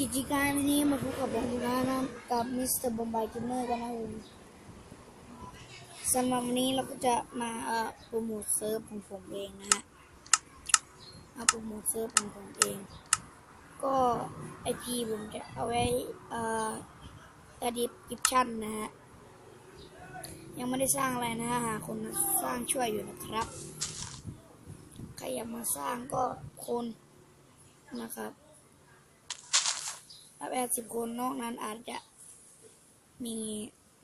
จิจิการนี้มาพบกับผมอีกแล้วนะกับมิสเตอร์บอมบายกินเนอร์กันนะผมสำหรับวันนี้เราก็จะมาเอ่อโปรโมทเซิร์ฟของผมเองนะฮะมาโปรโมทเซิร์ฟของผมเอง ก็ไอพีผมจะเอาไว้เอ่ออดีตกิปชั่นนะฮะยังไม่ได้สร้างอะไรนะฮะหาคนสร้างช่วยอยู่นะครับใครอยากมาสร้างก็คนนะครับ ถ้าแปดสิบคนนอกนั้นอาจจะมี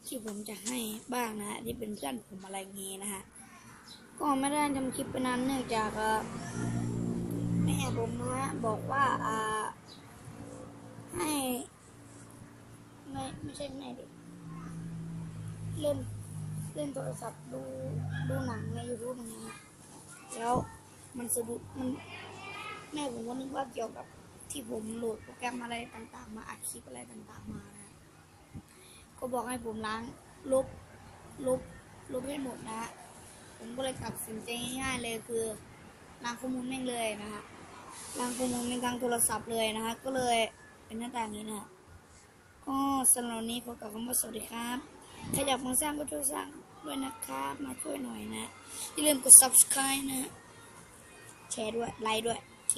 ที่ผมจะให้บ้างนะที่เป็นเพื่อนผมอะไรเงี้นะฮะก็ไม่ได้ทำคลิปไปนานเนื่องจากแม่ผมนะฮะบอกว่าอ่าให้ไม่ไม่ใช่แม่เด็กเล่นเล่นโทรศัพท์ดูดูหนังในยูทูบนะฮะแล้วมันสะดุดมันแม่ผมก็นึกว่าเกี่ยวกับ ที่ผมโหลดโปรแกรมอะไรต่างๆ มาอัดคลิปอะไรต่างๆมานะก็บอกให้ผมล้างลบลบลบให้หมดนะฮะผมก็เลยตัดสินใจง่ายๆเลยคือล้างข้อมูลแม่งเลยนะฮะล้างข้อมูลในทางโทรศัพท์เลยนะฮะก็เลยเป็นหน้าต่างนี้นะก็สำหรับนี้ขอกล่าวคำว่าสวัสดีครับถ้าอยากมาสร้างก็ช่วยสร้างด้วยนะครับ มาช่วยหน่อยนะอย่าลืมกด subscribe นะฮะแชร์ด้วย ไลค์ด้วย โอเค